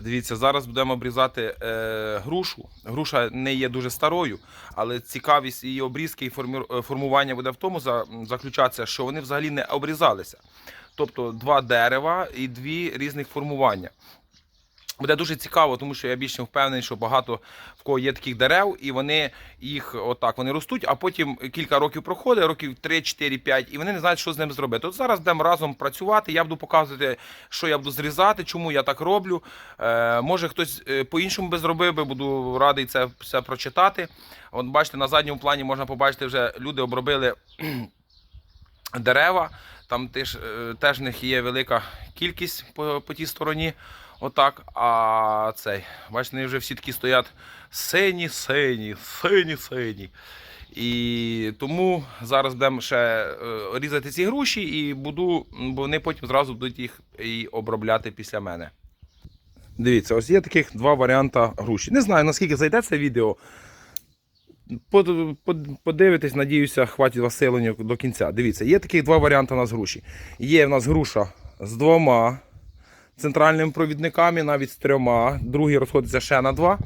Дивіться, зараз будемо обрізати е, грушу. Груша не є дуже старою, але цікавість її обрізки і е, формування буде в тому за, заключатися, що вони взагалі не обрізалися. Тобто два дерева і дві різних формування. Буде дуже цікаво, тому що я більш не впевнений, що багато в кого є таких дерев, і вони їх отак вони ростуть, а потім кілька років проходить, років 3, 4, 5, і вони не знають, що з ними зробити. От зараз будемо разом працювати. Я буду показувати, що я буду зрізати, чому я так роблю. Е, може хтось е, по-іншому би зробив би, буду радий це все прочитати. От бачите, на задньому плані можна побачити, вже люди обробили дерева. Там теж, е, теж в них є велика кількість по, по тій стороні. Отак. А цей, бачите, вони вже всі такі стоять сині, сині, сині, сині. І тому зараз будемо ще е, різати ці груші і буду, бо вони потім зразу будуть їх і обробляти після мене. Дивіться, ось є таких два варіанти груші. Не знаю, наскільки зайде це відео. Под- под- Подивитесь, надіюся, хватить вас силення до кінця. Дивіться, є таких два варіанти у нас груші. Є в нас груша з двома центральними провідниками, навіть з трьома, другий розходиться ще на два.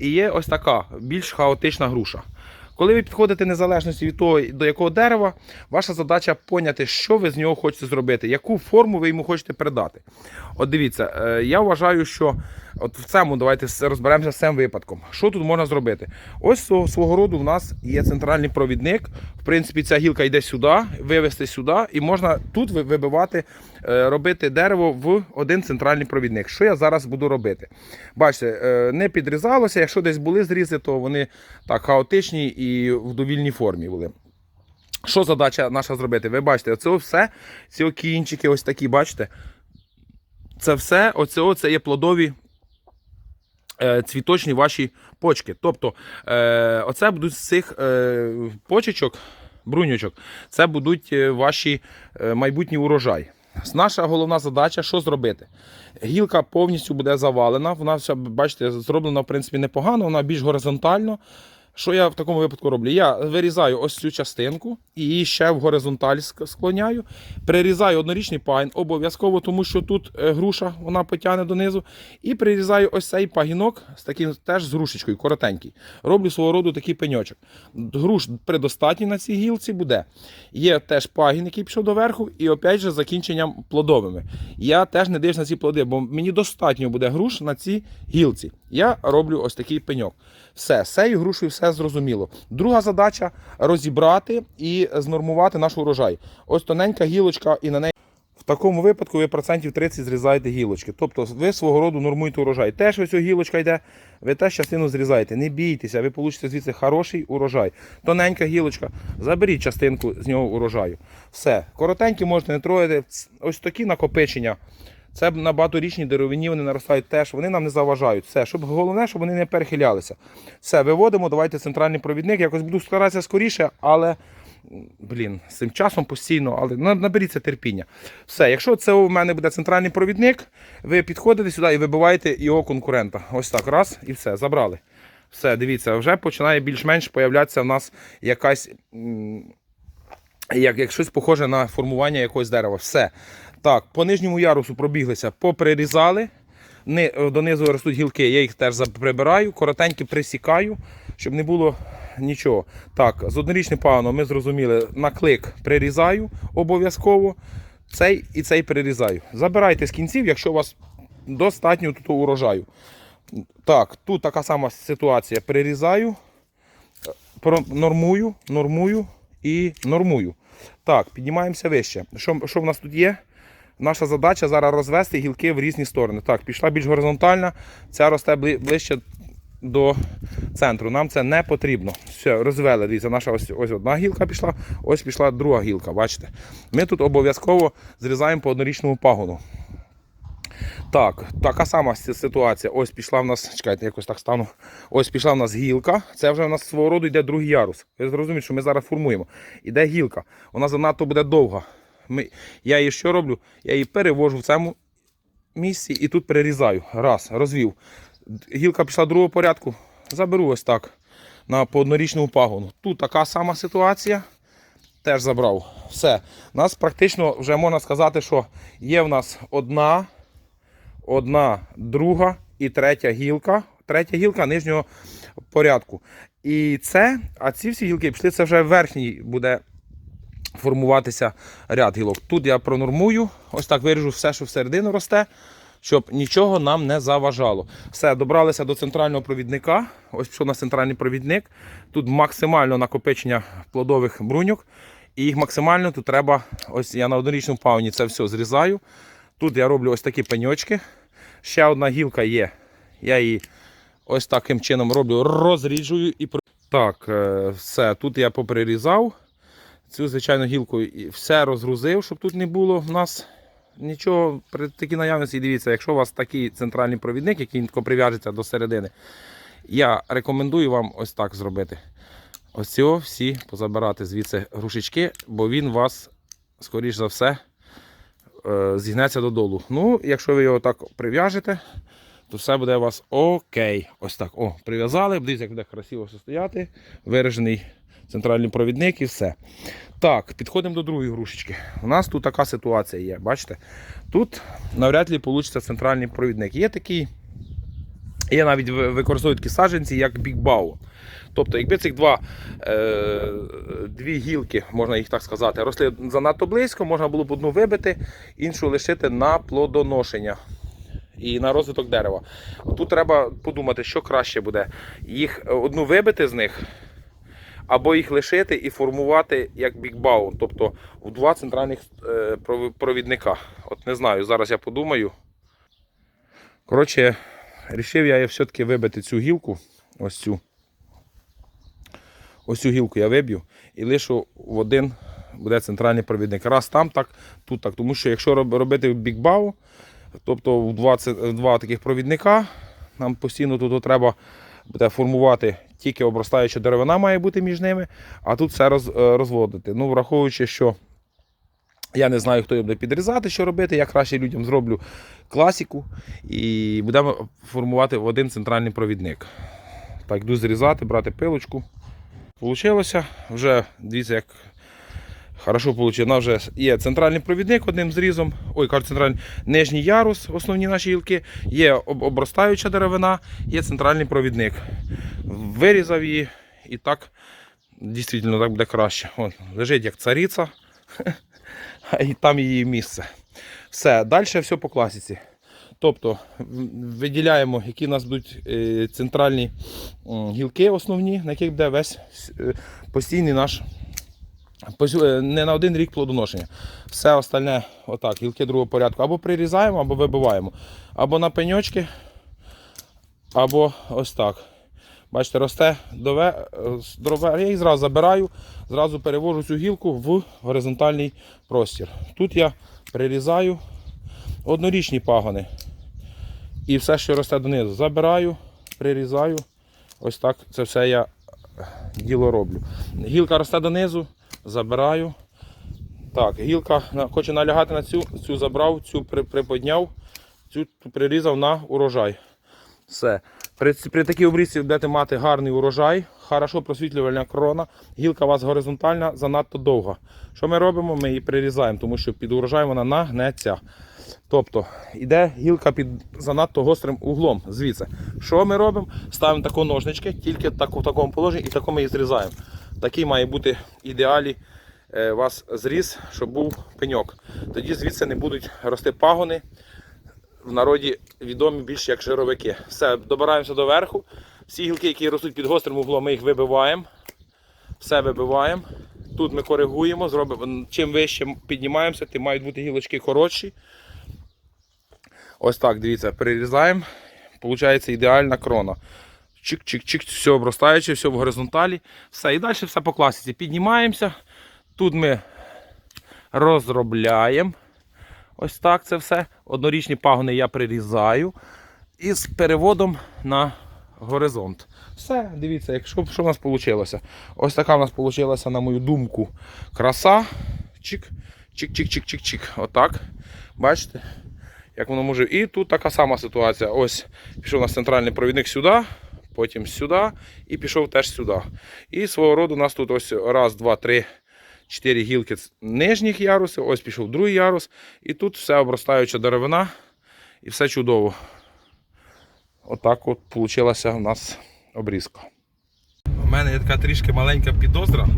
І є ось така більш хаотична груша. Коли ви підходите незалежності від того, до якого дерева, ваша задача поняти, що ви з нього хочете зробити, яку форму ви йому хочете передати. От дивіться, е, я вважаю, що от в цьому давайте розберемося з цим випадком. Що тут можна зробити? Ось свого, роду в нас є центральний провідник. В принципі, ця гілка йде сюди, вивести сюди, і можна тут вибивати, е, робити дерево в один центральний провідник. Що я зараз буду робити? Бачите, е, не підрізалося. Якщо десь були зрізи, то вони так хаотичні і в довільній формі були. Що задача наша зробити? Ви бачите, оце все, ці кінчики ось такі, бачите? Це все, оце, це є плодові цвіточні ваші почки. Тобто, е, оце будуть з цих е, почечок, бруньочок, це будуть е, ваші майбутні урожай. Наша головна задача що зробити? Гілка повністю буде завалена. Вона бачите, зроблена в принципі непогано, вона більш горизонтально. Що я в такому випадку роблю? Я вирізаю ось цю частинку і її ще в горизонталь склоняю. Прирізаю однорічний пагін, обов'язково, тому що тут е, груша вона потягне донизу. І прирізаю ось цей пагінок з таким теж з грушечкою, коротенький. Роблю свого роду такий пеньочок. Груш предостатній на цій гілці буде. Є теж пагін, який пішов доверху, і опять же закінченням плодовими. Я теж не дивлюсь на ці плоди, бо мені достатньо буде груш на цій гілці. Я роблю ось такий пеньок. Все, з цією грушею зрозуміло. Друга задача розібрати і знормувати наш урожай. Ось тоненька гілочка, і на неї. В такому випадку ви процентів 30 зрізаєте гілочки. Тобто ви свого роду нормуєте урожай. Теж ось гілочка йде, ви теж частину зрізаєте. Не бійтеся, ви получите звідси хороший урожай. Тоненька гілочка, заберіть частинку з нього урожаю. Все. Коротенькі можете не троїти. Ось такі накопичення. Це на багаторічній деревині вони наростають теж, вони нам не заважають. Все, щоб головне, щоб вони не перехилялися. Все, виводимо, давайте центральний провідник. Якось буду старатися скоріше, але блін, з цим часом постійно, але наберіться терпіння. Все, якщо це у мене буде центральний провідник, ви підходите сюди і вибиваєте його конкурента. Ось так, раз і все, забрали. Все, дивіться, вже починає більш-менш появлятися в нас якась. Як, як щось похоже на формування якогось дерева. Все. Так, по нижньому ярусу пробіглися, поприрізали. Донизу ростуть гілки, я їх теж прибираю, коротенькі присікаю, щоб не було нічого. Так, з однорічним пагоном ми зрозуміли, на клик прирізаю обов'язково. Цей і цей прирізаю. Забирайте з кінців, якщо у вас достатньо тут урожаю. Так, тут така сама ситуація. Прирізаю, нормую, нормую і нормую. Так, піднімаємося вище. Що, що в нас тут є? Наша задача зараз розвести гілки в різні сторони. Так, пішла більш горизонтальна, ця росте ближче до центру. Нам це не потрібно. Все, розвели. Дивіться, наша ось, ось одна гілка пішла, ось пішла друга гілка. Бачите? Ми тут обов'язково зрізаємо по однорічному пагону. Так, така сама ситуація. Ось пішла в нас, чекайте, якось так стану. Ось пішла в нас гілка. Це вже в нас свого роду йде другий ярус. Ви зрозумієте, що ми зараз формуємо. Іде гілка. Вона занадто буде довга. Ми, я її що роблю? Я її перевожу в цьому місці і тут перерізаю. Раз, розвів. Гілка пішла другого порядку. Заберу ось так. На пооднорічному пагону. Тут така сама ситуація. Теж забрав. Все. У нас практично вже можна сказати, що є в нас одна, одна, друга і третя гілка. Третя гілка нижнього порядку. І це, а ці всі гілки пішли, це вже верхній буде формуватися ряд гілок. Тут я пронормую, ось так виріжу все, що всередину росте, щоб нічого нам не заважало. Все, добралися до центрального провідника. Ось пішов у нас центральний провідник. Тут максимально накопичення плодових бруньок. І їх максимально тут треба, ось я на однорічному пауні це все зрізаю. Тут я роблю ось такі пеньочки. Ще одна гілка є. Я її ось таким чином роблю, розріджую і так, е, все. Тут я поприрізав цю звичайну гілку і все розгрузив, щоб тут не було в нас нічого при такій наявності. Дивіться, якщо у вас такий центральний провідник, який прив'яжеться до середини, я рекомендую вам ось так зробити. Ось цього всі позабирати звідси грушечки, бо він вас, скоріш за все, е, зігнеться додолу. Ну, якщо ви його так прив'яжете, то все буде у вас окей. Ось так. О, прив'язали, дивіться, як буде красиво все стояти. Виражений центральний провідник і все. Так, підходимо до другої грушечки. У нас тут така ситуація є. Бачите? Тут навряд ли вийде центральний провідник. Є такий. Є навіть ви- використовують такі саджанці, як бікбау. Тобто, якби цих два, е, дві гілки, можна їх так сказати, росли занадто близько, можна було б одну вибити, іншу лишити на плодоношення і на розвиток дерева. Тут треба подумати, що краще буде. Їх е, одну вибити з них, або їх лишити і формувати як бікбаун, тобто в два центральних е, провідника. От не знаю, зараз я подумаю. Коротше, рішив я все-таки вибити цю гілку, ось цю. Ось цю гілку я виб'ю і лишу в один буде центральний провідник. Раз там так, тут так. Тому що якщо робити бікбау, тобто в два, в два таких провідника, нам постійно тут треба буде формувати тільки обростаюча деревина має бути між ними, а тут все роз, е, розводити. Ну, враховуючи, що я не знаю, хто його буде підрізати, що робити. Я краще людям зроблю класіку і будемо формувати в один центральний провідник. Так, йду зрізати, брати пилочку. Получилося. Вже дивіться, як хорошо вийшло. У нас вже є центральний провідник одним зрізом. Ой, кажу, центральний нижній ярус, основні наші гілки. Є обростаюча деревина, є центральний провідник. Вирізав її і так дійсно так буде краще. От, лежить як цариця, і там її місце. Все, далі все по класіці. Тобто виділяємо, які у нас будуть е, центральні гілки основні, на яких буде весь е, постійний наш не на один рік плодоношення. Все остальне, отак, гілки другого порядку, або прирізаємо, або вибиваємо. Або на пеньочки, або ось так. Бачите, росте дове, е, здорове. Я їх зразу забираю, зразу перевожу цю гілку в горизонтальний простір. Тут я прирізаю однорічні пагони. І все, що росте донизу, забираю, прирізаю. Ось так це все я е, діло роблю. Гілка росте донизу, забираю. Так, гілка хоче налягати на цю, цю забрав, цю приподняв, цю прирізав на урожай. Все. При, при такій обрізці будете мати гарний урожай, хорошо просвітлювальна крона. Гілка у вас горизонтальна, занадто довга. Що ми робимо? Ми її прирізаємо, тому що під урожай вона нагнеться. Тобто йде гілка під занадто гострим углом. Звідси. Що ми робимо? Ставимо тако ножнички, тільки в такому положенні і тако ми її зрізаємо. Такий має бути ідеалі е, вас зріз, щоб був пеньок. Тоді звідси не будуть рости пагони. В народі відомі більш як жировики. Все, добираємося до верху. Всі гілки, які ростуть під гострим углом, ми їх вибиваємо. Все вибиваємо. Тут ми коригуємо, зробимо. Чим вище піднімаємося, тим мають бути гілочки коротші. Ось так, дивіться, перерізаємо. Получається ідеальна крона. Чик-чик-чик, все обростаюче, все в горизонталі. Все, і далі все по класиці. Піднімаємося. Тут ми розробляємо. Ось так це все. Однорічні пагони я прирізаю. І з переводом на горизонт. Все, дивіться, якщо що в нас вийшло. Ось така в нас вийшла, на мою думку, краса. Чик, чик-чик-чик-чик-чик. Отак. Бачите? Як воно може. І тут така сама ситуація. Ось пішов у нас центральний провідник сюди, потім сюди і пішов теж сюди. І свого роду у нас тут ось раз, два, три, чотири гілки нижніх ярусів, ось пішов другий ярус. І тут все обростаюча деревина і все чудово. отак от вийшла у нас обрізка. У мене є така трішки маленька підозра,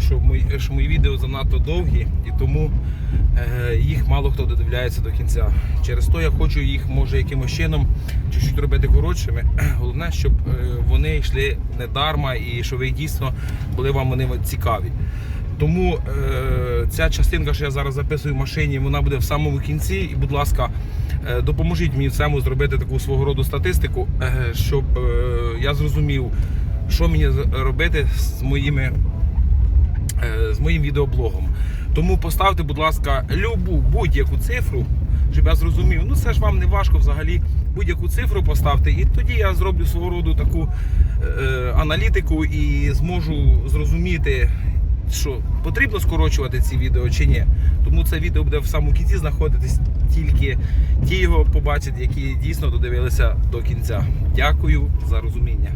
що мої, що мої відео занадто довгі і тому е, їх мало хто додивляється до кінця. Через то я хочу їх може якимось чином чуть-чуть робити коротшими. Головне, щоб е, вони йшли не дарма і щоб ви дійсно були вам вони цікаві. Тому е, ця частинка, що я зараз записую в машині, вона буде в самому кінці. І, будь ласка, е, допоможіть мені цьому зробити таку свого роду статистику, е, щоб е, я зрозумів, що мені робити з моїми з моїм відеоблогом. Тому поставте, будь ласка, любу будь-яку цифру, щоб я зрозумів. Ну це ж вам не важко взагалі будь-яку цифру поставте, і тоді я зроблю свого роду таку е, аналітику і зможу зрозуміти, що потрібно скорочувати ці відео чи ні. Тому це відео буде в самому кінці знаходитись тільки ті його побачать, які дійсно додивилися до кінця. Дякую за розуміння.